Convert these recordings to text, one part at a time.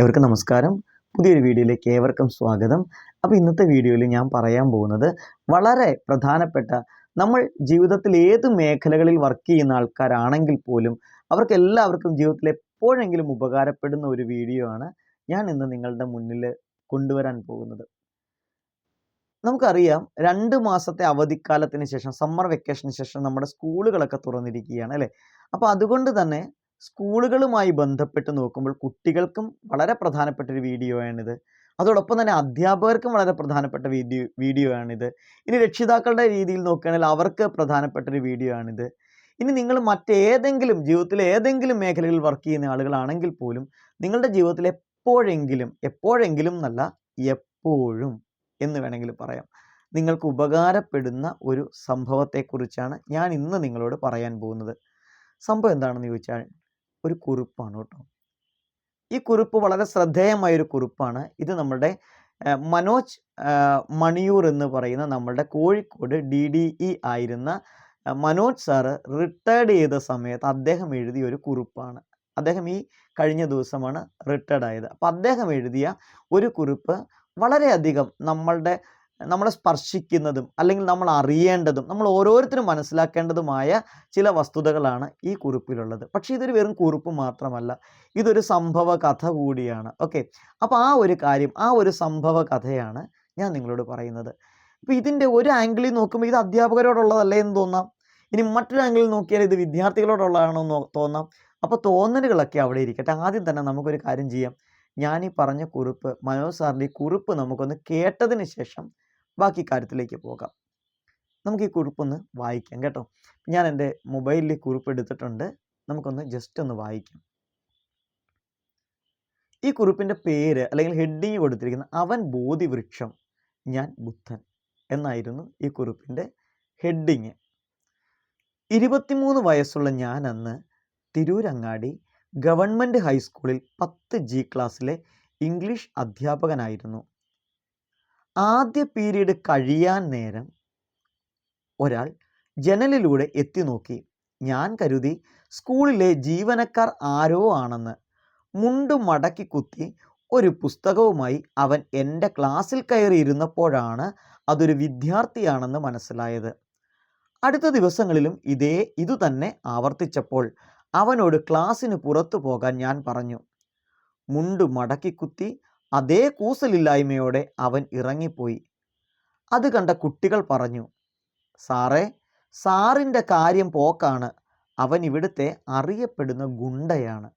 ഏവർക്കും നമസ്കാരം. പുതിയൊരു വീഡിയോയിലേക്ക് ഏവർക്കും സ്വാഗതം. അപ്പോൾ ഇന്നത്തെ വീഡിയോയിൽ ഞാൻ പറയാൻ പോകുന്നത് വളരെ പ്രധാനപ്പെട്ട നമ്മൾ ജീവിതത്തിൽ ഏത് മേഖലകളിൽ വർക്ക് ചെയ്യുന്ന ആൾക്കാരാണെങ്കിൽ പോലും അവർക്ക് എല്ലാവർക്കും ജീവിതത്തിൽ എപ്പോഴെങ്കിലും ഉപകാരപ്പെടുന്ന ഒരു വീഡിയോ ആണ് ഞാൻ ഇന്ന് നിങ്ങളുടെ മുന്നിൽ കൊണ്ടുവരാൻ പോകുന്നത്. നമുക്കറിയാം രണ്ട് മാസത്തെ അവധിക്കാലത്തിന് ശേഷം സമ്മർ വെക്കേഷന് ശേഷം നമ്മുടെ സ്കൂളുകളൊക്കെ തുറന്നിരിക്കുകയാണ് അല്ലേ? അപ്പോൾ അതുകൊണ്ട് തന്നെ സ്കൂളുകളുമായി ബന്ധപ്പെട്ട് നോക്കുമ്പോൾ കുട്ടികൾക്കും വളരെ പ്രധാനപ്പെട്ട ഒരു വീഡിയോ ആണിത് അതോടൊപ്പം തന്നെ അധ്യാപകർക്കും വളരെ പ്രധാനപ്പെട്ട വീഡിയോ വീഡിയോ ആണിത് ഇനി രക്ഷിതാക്കളുടെ രീതിയിൽ നോക്കുകയാണെങ്കിൽ അവർക്ക് പ്രധാനപ്പെട്ട ഒരു വീഡിയോ ആണിത് ഇനി നിങ്ങൾ മറ്റേതെങ്കിലും ജീവിതത്തിലെ ഏതെങ്കിലും മേഖലകളിൽ വർക്ക് ചെയ്യുന്ന ആളുകളാണെങ്കിൽ പോലും നിങ്ങളുടെ ജീവിതത്തിൽ എപ്പോഴെങ്കിലും എപ്പോഴെങ്കിലും എന്നല്ല എപ്പോഴും എന്ന് വേണമെങ്കിൽ പറയാം. നിങ്ങൾക്ക് ഉപകാരപ്പെടുന്ന ഒരു സംഭവത്തെക്കുറിച്ചാണ് ഞാൻ ഇന്ന് നിങ്ങളോട് പറയാൻ പോകുന്നത്. സംഭവം എന്താണെന്ന് ചോദിച്ചാൽ ഒരു കുറിപ്പാണ് കേട്ടോ. ഈ കുറിപ്പ് വളരെ ശ്രദ്ധേയമായ ഒരു കുറിപ്പാണ്. ഇത് നമ്മുടെ മനോജ് മണിയൂർ എന്ന് പറയുന്ന നമ്മുടെ കോഴിക്കോട് ഡി ഡി ഇ ആയിരുന്ന മനോജ് സാറ് റിട്ടയർഡ് ചെയ്ത സമയത്ത് അദ്ദേഹം എഴുതിയ ഒരു കുറിപ്പാണ്. അദ്ദേഹം ഈ കഴിഞ്ഞ ദിവസമാണ് റിട്ടയർഡ് ആയത്. അപ്പോൾ അദ്ദേഹം എഴുതിയ ഒരു കുറിപ്പ് വളരെയധികം നമ്മളുടെ നമ്മളെ സ്പർശിക്കുന്നതും അല്ലെങ്കിൽ നമ്മൾ അറിയേണ്ടതും നമ്മൾ ഓരോരുത്തരും മനസ്സിലാക്കേണ്ടതുമായ ചില വസ്തുതകളാണ് ഈ കുറിപ്പിലുള്ളത്. പക്ഷേ ഇതൊരു വെറും കുറിപ്പ് മാത്രമല്ല ഇതൊരു സംഭവ കഥ കൂടിയാണ്. ഓക്കെ. അപ്പോൾ ആ ഒരു കാര്യം ആ ഒരു സംഭവ കഥയാണ് ഞാൻ നിങ്ങളോട് പറയുന്നത്. ഇപ്പോൾ ഇതിന്റെ ഒരു ആംഗിളിൽ നോക്കുമ്പോൾ ഇത് അധ്യാപകരോടുള്ളതല്ലേ എന്ന് തോന്നാം. ഇനി മറ്റൊരു ആംഗിളിൽ നോക്കിയാൽ ഇത് വിദ്യാർത്ഥികളോടുള്ളതാണോ എന്ന് തോന്നാം. അപ്പോൾ തോന്നലുകളൊക്കെ അവിടെ ഇരിക്കട്ടെ. ആദ്യം തന്നെ നമുക്കൊരു കാര്യം ചെയ്യാം. ഞാൻ ഈ പറഞ്ഞ കുറിപ്പ് മനോജ് സാറിന്റെ ഈ കുറിപ്പ് നമുക്കൊന്ന് കേട്ടതിന് ശേഷം ബാക്കി കാര്യത്തിലേക്ക് പോകാം. നമുക്ക് ഈ കുറിപ്പൊന്ന് വായിക്കാം കേട്ടോ. ഞാൻ എന്റെ മൊബൈലിൽ കുറിപ്പ് എടുത്തിട്ടുണ്ട്. നമുക്കൊന്ന് ജസ്റ്റ് ഒന്ന് വായിക്കാം. ഈ കുറിപ്പിന്റെ പേര് അല്ലെങ്കിൽ ഹെഡിങ് കൊടുത്തിരിക്കുന്ന അവൻ ബോധിവൃക്ഷം ഞാൻ ബുദ്ധൻ എന്നായിരുന്നു ഈ കുറിപ്പിന്റെ ഹെഡിങ് ഇരുപത്തിമൂന്ന് വയസ്സുള്ള ഞാൻ അന്ന് തിരൂരങ്ങാടി ഗവൺമെന്റ് ഹൈസ്കൂളിൽ പത്ത് ജി ക്ലാസ്സിലെ ഇംഗ്ലീഷ് അധ്യാപകനായിരുന്നു. ആദ്യ പീരീഡ് കഴിയാൻ നേരം ഒരാൾ ജനലിലൂടെ എത്തി നോക്കി. ഞാൻ കരുതി സ്കൂളിലെ ജീവനക്കാർ ആരോ ആണെന്ന് മുണ്ട് മടക്കി കുത്തി ഒരു പുസ്തകവുമായി അവൻ എന്റെ ക്ലാസ്സിൽ കയറിയിരുന്നപ്പോഴാണ് അതൊരു വിദ്യാർത്ഥിയാണെന്ന് മനസ്സിലായത്. അടുത്ത ദിവസങ്ങളിലും ഇതേ ഇതുതന്നെ ആവർത്തിച്ചപ്പോൾ അവനോട് ക്ലാസ്സിന് പുറത്തു പോകാൻ ഞാൻ പറഞ്ഞു. മുണ്ട് മടക്കി കുത്തി അതേ കൂസലില്ലായ്മയോടെ അവൻ ഇറങ്ങിപ്പോയി. അത് കണ്ട കുട്ടികൾ പറഞ്ഞു സാറേ സാറിന്റെ കാര്യം പോക്കാണ്. അവൻ ഇവിടുത്തെ അറിയപ്പെടുന്ന ഗുണ്ടയാണ്.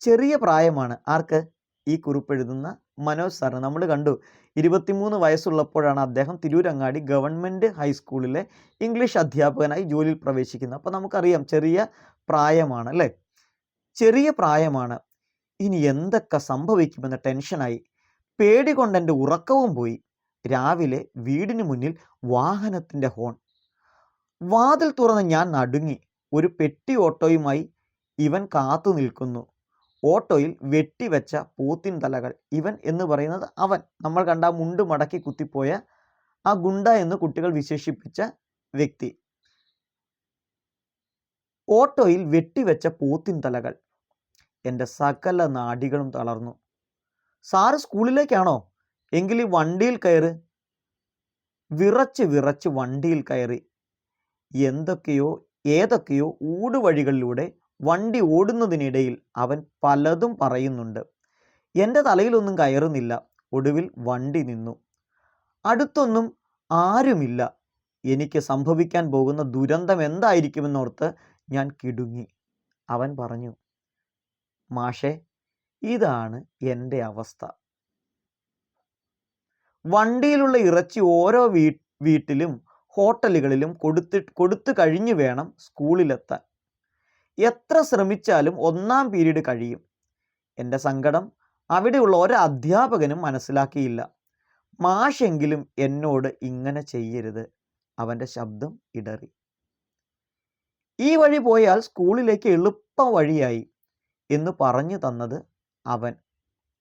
ചെറിയ പ്രായമാണ്. ആർക്ക്? ഈ കുറിപ്പെഴുതുന്ന മനോജ് സാറിന്. നമ്മൾ കണ്ടു ഇരുപത്തിമൂന്ന് വയസ്സുള്ളപ്പോഴാണ് അദ്ദേഹം തിരൂരങ്ങാടി ഗവൺമെന്റ് ഹൈസ്കൂളിലെ ഇംഗ്ലീഷ് അധ്യാപകനായി ജോലിയിൽ പ്രവേശിക്കുന്നത്. അപ്പോൾ നമുക്കറിയാം ചെറിയ പ്രായമാണ് അല്ലേ? ചെറിയ പ്രായമാണ്. ഇനി എന്തൊക്കെ സംഭവിക്കുമെന്ന ടെൻഷനായി. പേടി കൊണ്ട് എന്റെ ഉറക്കവും പോയി. രാവിലെ വീടിന് മുന്നിൽ വാഹനത്തിന്റെ ഹോൺ. വാതിൽ തുറന്ന് ഞാൻ നടുങ്ങി. ഒരു പെട്ടി ഓട്ടോയുമായി ഇവൻ കാത്തു നിൽക്കുന്നു. ഓട്ടോയിൽ വെട്ടിവെച്ച പോത്തിൻ തലകൾ ഇവൻ എന്ന് പറയുന്നത് അവൻ. നമ്മൾ കണ്ട മുണ്ട് മടക്കി കുത്തിപ്പോയ ആ ഗുണ്ട എന്ന് കുട്ടികൾ വിശേഷിപ്പിച്ച വ്യക്തി. ഓട്ടോയിൽ വെട്ടിവെച്ച പോത്തിൻ തലകൾ എന്റെ സകല നാടികളും തളർന്നു. സാറ് സ്കൂളിലേക്കാണോ? എങ്കിൽ ഈ വണ്ടിയിൽ കയറ്. വിറച്ച് വിറച്ച് വണ്ടിയിൽ കയറി. എന്തൊക്കെയോ ഏതൊക്കെയോ ഊടുവഴികളിലൂടെ വണ്ടി ഓടുന്നതിനിടയിൽ അവൻ പലതും പറയുന്നുണ്ട്. എന്റെ തലയിലൊന്നും കയറുന്നില്ല. ഒടുവിൽ വണ്ടി നിന്നു. അടുത്തൊന്നും ആരുമില്ല. എനിക്ക് സംഭവിക്കാൻ പോകുന്ന ദുരന്തം എന്തായിരിക്കുമെന്നോർത്ത് ഞാൻ കിടുങ്ങി. അവൻ പറഞ്ഞു മാഷെ ഇതാണ് എന്റെ അവസ്ഥ. വണ്ടിയിലുള്ള ഇറച്ചി ഓരോ വീ വീട്ടിലും ഹോട്ടലുകളിലും കൊടുത്തി കൊടുത്തു കഴിഞ്ഞു വേണം സ്കൂളിലെത്താൻ. എത്ര ശ്രമിച്ചാലും ഒന്നാം പീരീഡ് കഴിയും. എന്റെ സങ്കടം അവിടെയുള്ള ഒരു അധ്യാപകനും മനസ്സിലാക്കിയില്ല. മാഷെങ്കിലും എന്നോട് ഇങ്ങനെ ചെയ്യരുത്. അവന്റെ ശബ്ദം ഇടറി. ഈ വഴി പോയാൽ സ്കൂളിലേക്ക് എളുപ്പ വഴിയായി എന്ന് പറഞ്ഞു തന്നത് അവൻ.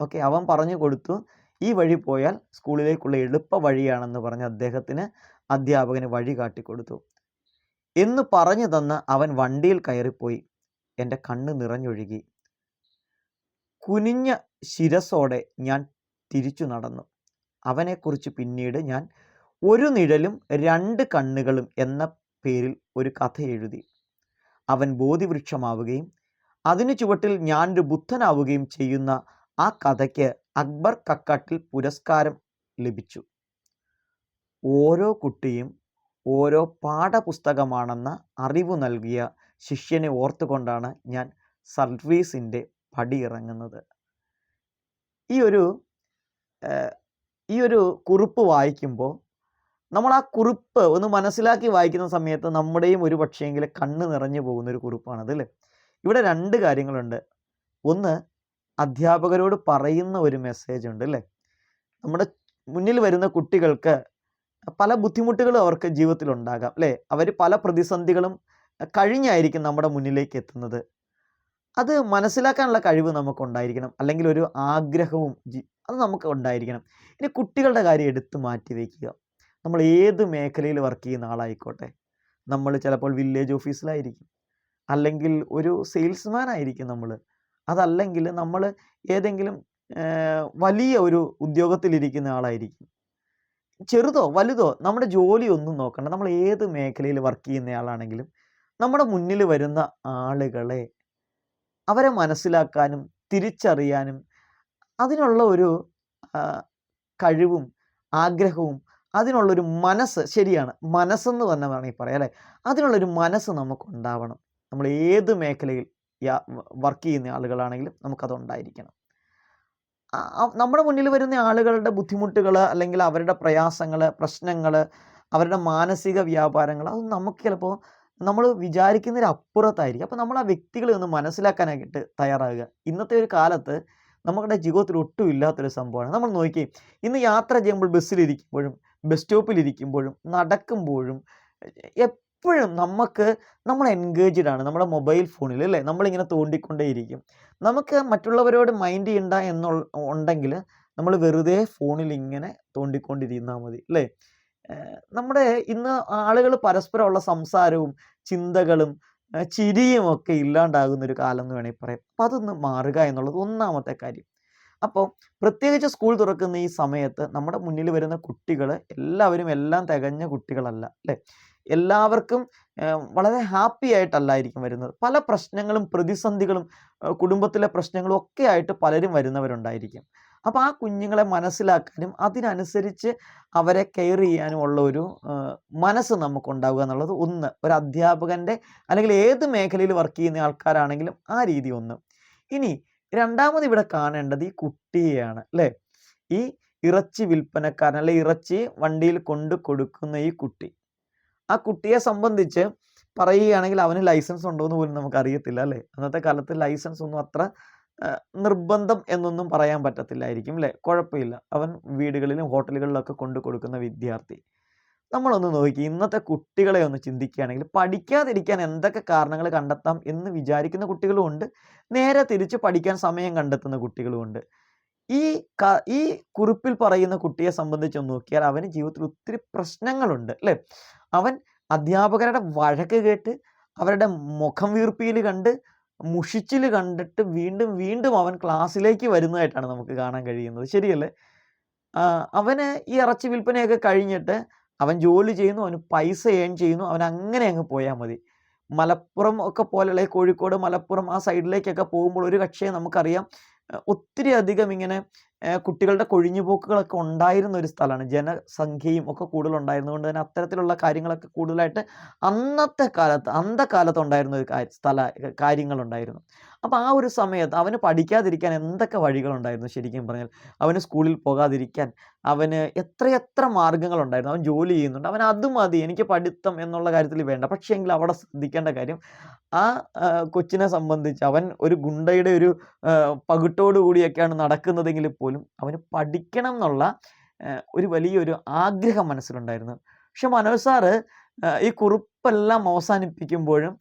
ഓക്കെ അവൻ പറഞ്ഞു കൊടുത്തു ഈ വഴി പോയാൽ സ്കൂളിലേക്കുള്ള എളുപ്പ വഴിയാണെന്ന് പറഞ്ഞ് അദ്ദേഹത്തിന് അധ്യാപകന് വഴി കാട്ടിക്കൊടുത്തു എന്ന് പറഞ്ഞു തന്ന് അവൻ വണ്ടിയിൽ കയറിപ്പോയി. എന്റെ കണ്ണ് നിറഞ്ഞൊഴുകി. കുനിഞ്ഞ ശിരസോടെ ഞാൻ തിരിച്ചു നടന്നു. അവനെക്കുറിച്ച് പിന്നീട് ഞാൻ ഒരു നിഴലും രണ്ട് കണ്ണുകളും എന്ന പേരിൽ ഒരു കഥ എഴുതി. അവൻ ബോധിവൃക്ഷമാവുകയും അതിനു ചുവട്ടിൽ ഞാനൊരു ബുദ്ധനാവുകയും ചെയ്യുന്ന ആ കഥയ്ക്ക് അക്ബർ കക്കാട്ടിൽ പുരസ്കാരം ലഭിച്ചു. ഓരോ കുട്ടിയും ഓരോ പാഠപുസ്തകമാണെന്ന അറിവ് നൽകിയ ശിഷ്യനെ ഓർത്തുകൊണ്ടാണ് ഞാൻ സർവീസിന്റെ പടിയിറങ്ങുന്നത് ഈ ഒരു ഈ ഒരു കുറിപ്പ് വായിക്കുമ്പോൾ നമ്മൾ ആ കുറിപ്പ് ഒന്ന് മനസ്സിലാക്കി വായിക്കുന്ന സമയത്ത് നമ്മുടെയും ഒരു പക്ഷേങ്കിൽ കണ്ണ് നിറഞ്ഞു പോകുന്ന ഒരു കുറിപ്പാണത് അല്ലേ? ഇവിടെ രണ്ട് കാര്യങ്ങളുണ്ട്. ഒന്ന് അധ്യാപകരോട് പറയുന്ന ഒരു മെസ്സേജ് ഉണ്ട് അല്ലേ? നമ്മുടെ മുന്നിൽ വരുന്ന കുട്ടികൾക്ക് പല ബുദ്ധിമുട്ടുകളും അവർക്ക് ജീവിതത്തിൽ ഉണ്ടാകാം അല്ലേ? അവർ പല പ്രതിസന്ധികളും കഴിഞ്ഞായിരിക്കും നമ്മുടെ മുന്നിലേക്ക് എത്തുന്നത്. അത് മനസ്സിലാക്കാനുള്ള കഴിവ് നമുക്ക് ഉണ്ടായിരിക്കണം. അല്ലെങ്കിൽ ഒരു ആഗ്രഹവും അത് നമുക്ക് ഉണ്ടായിരിക്കണം. ഇനി കുട്ടികളുടെ കാര്യം എടുത്തു മാറ്റി വയ്ക്കുക. നമ്മൾ ഏത് മേഖലയിൽ വർക്ക് ചെയ്യുന്ന ആളായിക്കോട്ടെ. നമ്മൾ ചിലപ്പോൾ വില്ലേജ് ഓഫീസിലായിരിക്കും അല്ലെങ്കിൽ ഒരു സെയിൽസ്മാൻ ആയിരിക്കും നമ്മൾ അതല്ലെങ്കിൽ നമ്മൾ ഏതെങ്കിലും വലിയ ഒരു ഉദ്യോഗത്തിലിരിക്കുന്ന ആളായിരിക്കും. ചെറുതോ വലുതോ നമ്മുടെ ജോലി ഒന്നും നോക്കണ്ട. നമ്മൾ ഏത് മേഖലയിൽ വർക്ക് ചെയ്യുന്ന ആളാണെങ്കിലും നമ്മുടെ മുന്നിൽ വരുന്ന ആളുകളെ അവരെ മനസ്സിലാക്കാനും തിരിച്ചറിയാനും അതിനുള്ള ഒരു കഴിവും ആഗ്രഹവും അതിനുള്ളൊരു മനസ്സ് ശരിയാണ്. മനസ്സെന്ന് തന്നെ വേണമെങ്കിൽ പറയാം അല്ലേ? അതിനുള്ളൊരു മനസ്സ് നമുക്കുണ്ടാവണം. നമ്മൾ ഏത് മേഖലയിൽ വർക്ക് ചെയ്യുന്ന ആളുകളാണെങ്കിലും നമുക്കതുണ്ടായിരിക്കണം നമ്മുടെ മുന്നിൽ വരുന്ന ആളുകളുടെ ബുദ്ധിമുട്ടുകൾ അല്ലെങ്കിൽ അവരുടെ പ്രയാസങ്ങൾ പ്രശ്നങ്ങൾ അവരുടെ മാനസിക വ്യാപാരങ്ങൾ അതൊന്നും നമുക്ക് ചിലപ്പോൾ നമ്മൾ വിചാരിക്കുന്നതിന് അപ്പുറത്തായിരിക്കും അപ്പോൾ നമ്മൾ ആ വ്യക്തികളെ ഒന്ന് മനസ്സിലാക്കാനായിട്ട് തയ്യാറാകുക. ഇന്നത്തെ ഒരു കാലത്ത് നമ്മുടെ ജീവിതത്തിൽ ഒട്ടും ഇല്ലാത്തൊരു സംഭവമാണ്. നമ്മൾ നോക്കി ഇന്ന് യാത്ര ചെയ്യുമ്പോൾ ബസ്സിലിരിക്കുമ്പോഴും ബസ് സ്റ്റോപ്പിലിരിക്കുമ്പോഴും നടക്കുമ്പോഴും എപ്പോഴും നമുക്ക് നമ്മൾ എൻഗേജ്ഡ് ആണ് നമ്മുടെ മൊബൈൽ ഫോണിൽ അല്ലേ? നമ്മളിങ്ങനെ തോണ്ടിക്കൊണ്ടേയിരിക്കും. നമുക്ക് മറ്റുള്ളവരോട് മൈൻഡ് ചെയ്യണ്ട എന്നുള്ള ഉണ്ടെങ്കിൽ നമ്മൾ വെറുതെ ഫോണിൽ ഇങ്ങനെ തോണ്ടിക്കൊണ്ടിരുന്നാൽ മതി അല്ലേ? നമ്മുടെ ഇന്ന് ആളുകൾ പരസ്പരമുള്ള സംസാരവും ചിന്തകളും ചിരിയും ഒക്കെ ഇല്ലാണ്ടാകുന്ന ഒരു കാലം എന്ന് വേണമെങ്കിൽ പറയാം. അപ്പം അതൊന്ന് മാറുക എന്നുള്ളത് ഒന്നാമത്തെ കാര്യം. അപ്പോൾ പ്രത്യേകിച്ച് സ്കൂൾ തുറക്കുന്ന ഈ സമയത്ത് നമ്മുടെ മുന്നിൽ വരുന്ന കുട്ടികൾ എല്ലാവരും എല്ലാം തികഞ്ഞ കുട്ടികളല്ല അല്ലേ? എല്ലാവർക്കും വളരെ ഹാപ്പി ആയിട്ടല്ലായിരിക്കും വരുന്നത്. പല പ്രശ്നങ്ങളും പ്രതിസന്ധികളും കുടുംബത്തിലെ പ്രശ്നങ്ങളും ഒക്കെ ആയിട്ട് പലരും വരുന്നവരുണ്ടായിരിക്കും. അപ്പോൾ ആ കുഞ്ഞുങ്ങളെ മനസ്സിലാക്കാനും അതിനനുസരിച്ച് അവരെ കെയർ ചെയ്യാനും ഉള്ള ഒരു മനസ്സ് നമുക്കുണ്ടാവുക എന്നുള്ളത് ഒന്ന്. ഒരു അധ്യാപകന്റെ അല്ലെങ്കിൽ ഏത് മേഖലയിൽ വർക്ക് ചെയ്യുന്ന ആൾക്കാരാണെങ്കിലും ആ രീതി ഒന്ന്. ഇനി രണ്ടാമത് ഇവിടെ കാണേണ്ടത് ഈ കുട്ടിയെയാണ് അല്ലേ? ഈ ഇറച്ചി വിൽപ്പനക്കാരൻ അല്ലെ ഇറച്ചി വണ്ടിയിൽ കൊണ്ട് കൊടുക്കുന്ന ഈ കുട്ടി. ആ കുട്ടിയെ സംബന്ധിച്ച് പറയുകയാണെങ്കിൽ അവന് ലൈസൻസ് ഉണ്ടോ എന്ന് പോലും നമുക്ക് അറിയത്തില്ല അല്ലേ? അന്നത്തെ കാലത്ത് ലൈസൻസ് ഒന്നും അത്ര നിർബന്ധം എന്നൊന്നും പറയാൻ പറ്റത്തില്ലായിരിക്കും അല്ലേ? കുഴപ്പമില്ല. അവൻ വീടുകളിലും ഹോട്ടലുകളിലൊക്കെ കൊണ്ടു കൊടുക്കുന്ന വിദ്യാർത്ഥി. നമ്മളൊന്ന് നോക്കി ഇന്നത്തെ കുട്ടികളെ ഒന്ന് ചിന്തിക്കുകയാണെങ്കിൽ പഠിക്കാതിരിക്കാൻ എന്തൊക്കെ കാരണങ്ങൾ കണ്ടെത്താം എന്ന് വിചാരിക്കുന്ന കുട്ടികളും ഉണ്ട്. നേരെ തിരിച്ച് പഠിക്കാൻ സമയം കണ്ടെത്തുന്ന കുട്ടികളും ഉണ്ട്. ഈ ഈ കുറിപ്പിൽ പറയുന്ന കുട്ടിയെ സംബന്ധിച്ചൊന്ന് നോക്കിയാൽ അവന് ജീവിതത്തിൽ ഒത്തിരി പ്രശ്നങ്ങളുണ്ട് അല്ലേ? അവൻ അധ്യാപകരുടെ വഴക്ക് കേട്ട് അവരുടെ മുഖം വീർപ്പിയിൽ കണ്ട് മുഷിച്ചിൽ കണ്ടിട്ട് വീണ്ടും വീണ്ടും അവൻ ക്ലാസ്സിലേക്ക് വരുന്നതായിട്ടാണ് നമുക്ക് കാണാൻ കഴിയുന്നത്. ശരിയല്ലേ? അവന് ഈ ഇറച്ചി വിൽപ്പനയൊക്കെ കഴിഞ്ഞിട്ട് അവൻ ജോലി ചെയ്യുന്നു അവന് പൈസ ഏൺ ചെയ്യുന്നു അവൻ അങ്ങനെ അങ്ങ് പോയാൽ മതി. മലപ്പുറം ഒക്കെ പോലെയുള്ള കോഴിക്കോട് മലപ്പുറം ആ സൈഡിലേക്കൊക്കെ പോകുമ്പോൾ ഒരു കക്ഷേ നമുക്കറിയാം ഒത്തിരി അധികം ഇങ്ങനെ കുട്ടികളുടെ കൊഴിഞ്ഞുപോക്കുകളൊക്കെ ഉണ്ടായിരുന്ന ഒരു സ്ഥലമാണ്. ജനസംഖ്യയും ഒക്കെ കൂടുതലുണ്ടായിരുന്നതുകൊണ്ട് തന്നെ അത്തരത്തിലുള്ള കാര്യങ്ങളൊക്കെ കൂടുതലായിട്ട് അന്നത്തെ കാലത്ത് അന്ധകാലത്ത് ഉണ്ടായിരുന്ന ഒരു കാര്യ സ്ഥല കാര്യങ്ങളുണ്ടായിരുന്നു. അപ്പോൾ ആ ഒരു സമയത്ത് അവന് പഠിക്കാതിരിക്കാൻ എന്തൊക്കെ വഴികളുണ്ടായിരുന്നു ശരിക്കും പറഞ്ഞാൽ? അവന് സ്കൂളിൽ പോകാതിരിക്കാൻ അവന് എത്രയെത്ര മാർഗങ്ങളുണ്ടായിരുന്നു? അവൻ ജോലി ചെയ്യുന്നുണ്ട് അവൻ അത് മതി എനിക്ക് പഠിത്തം എന്നുള്ള കാര്യത്തിൽ വേണ്ട. പക്ഷേ പക്ഷേങ്കിൽ അവിടെ ശ്രദ്ധിക്കേണ്ട കാര്യം ആ കൊച്ചിനെ സംബന്ധിച്ച് അവൻ ഒരു ഗുണ്ടയുടെ ഒരു ആ, കൂടിയൊക്കെയാണ് നടക്കുന്നതെങ്കിൽ പോലും അവന് പഠിക്കണം എന്നുള്ള ഒരു വലിയൊരു ആഗ്രഹം മനസ്സിലുണ്ടായിരുന്നു. പക്ഷെ മനോജ് സാറ് ഈ കുറിപ്പെല്ലാം അവസാനിപ്പിക്കുമ്പോഴും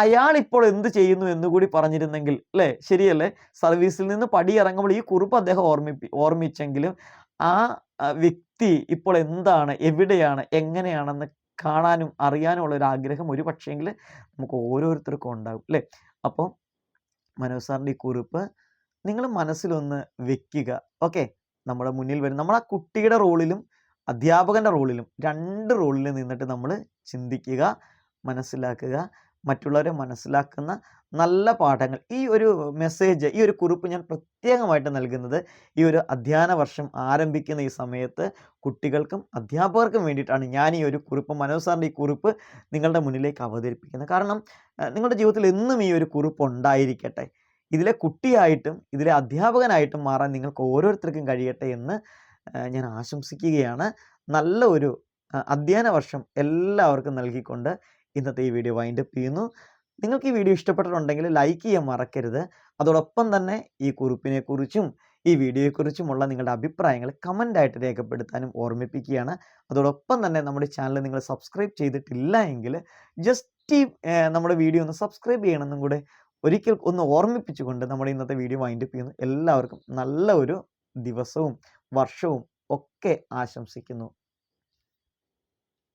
അയാൾ ഇപ്പോൾ എന്ത് ചെയ്യുന്നു എന്ന് കൂടി പറഞ്ഞിരുന്നെങ്കിൽ അല്ലേ ശരിയല്ലേ? സർവീസിൽ നിന്ന് പടി ഇറങ്ങുമ്പോൾ ഈ കുറിപ്പ് അദ്ദേഹം ഓർമ്മിപ്പി ഓർമ്മിച്ചെങ്കിലും ആ വ്യക്തി ഇപ്പോൾ എന്താണ് എവിടെയാണ് എങ്ങനെയാണെന്ന് കാണാനും അറിയാനും ഉള്ള ഒരു ആഗ്രഹം ഒരു പക്ഷേങ്കിൽ നമുക്ക് ഓരോരുത്തർക്കും ഉണ്ടാകും അല്ലേ അപ്പോൾ മനോജ് സാറിന്റെ ഈ കുറിപ്പ് നിങ്ങൾ മനസ്സിലൊന്ന് വെക്കുക ഓക്കെ? നമ്മുടെ മുന്നിൽ വരും. നമ്മൾ ആ കുട്ടിയുടെ റോളിലും അധ്യാപകന്റെ റോളിലും രണ്ട് റോളിൽ നിന്നിട്ട് നമ്മൾ ചിന്തിക്കുക മനസ്സിലാക്കുക. മറ്റുള്ളവരെ മനസ്സിലാക്കുന്ന നല്ല പാഠങ്ങൾ. ഈ ഒരു മെസ്സേജ് ഈ ഒരു കുറിപ്പ് ഞാൻ പ്രത്യേകമായിട്ട് നൽകുന്നത് ഈ ഒരു അധ്യയന വർഷം ആരംഭിക്കുന്ന ഈ സമയത്ത് കുട്ടികൾക്കും അധ്യാപകർക്കും വേണ്ടിയിട്ടാണ് ഞാൻ ഈ ഒരു കുറിപ്പ് മനോജ് സാറിന്റെ ഈ കുറിപ്പ് നിങ്ങളുടെ മുന്നിലേക്ക് അവതരിപ്പിക്കുന്നത്. കാരണം നിങ്ങളുടെ ജീവിതത്തിൽ എന്നും ഈ ഒരു കുറിപ്പ് ഉണ്ടായിരിക്കട്ടെ. ഇതിലെ കുട്ടിയായിട്ടും ഇതിലെ അധ്യാപകനായിട്ടും മാറാൻ നിങ്ങൾക്ക് ഓരോരുത്തർക്കും കഴിയട്ടെ എന്ന് ഞാൻ ആശംസിക്കുകയാണ്. നല്ല ഒരു അധ്യയന വർഷം എല്ലാവർക്കും നൽകിക്കൊണ്ട് ഇന്നത്തെ ഈ വീഡിയോ വൈൻഡപ്പ് ചെയ്യുന്നു. നിങ്ങൾക്ക് ഈ വീഡിയോ ഇഷ്ടപ്പെട്ടിട്ടുണ്ടെങ്കിൽ ലൈക്ക് ചെയ്യാൻ മറക്കരുത്. അതോടൊപ്പം തന്നെ ഈ കുറിപ്പിനെക്കുറിച്ചും ഈ വീഡിയോയെക്കുറിച്ചുമുള്ള നിങ്ങളുടെ അഭിപ്രായങ്ങൾ കമന്റായിട്ട് രേഖപ്പെടുത്താനും ഓർമ്മിപ്പിക്കുകയാണ്. അതോടൊപ്പം തന്നെ നമ്മുടെ ചാനൽ നിങ്ങൾ സബ്സ്ക്രൈബ് ചെയ്തിട്ടില്ല എങ്കിൽ ജസ്റ്റ് ഈ നമ്മുടെ വീഡിയോ ഒന്ന് സബ്സ്ക്രൈബ് ചെയ്യണമെന്നും കൂടെ ഒരിക്കൽ ഒന്ന് ഓർമ്മിപ്പിച്ചുകൊണ്ട് നമ്മുടെ ഇന്നത്തെ വീഡിയോ വൈൻഡപ്പ് ചെയ്യുന്നു. എല്ലാവർക്കും നല്ല ഒരു ദിവസവും വർഷവും ഒക്കെ ആശംസിക്കുന്നു.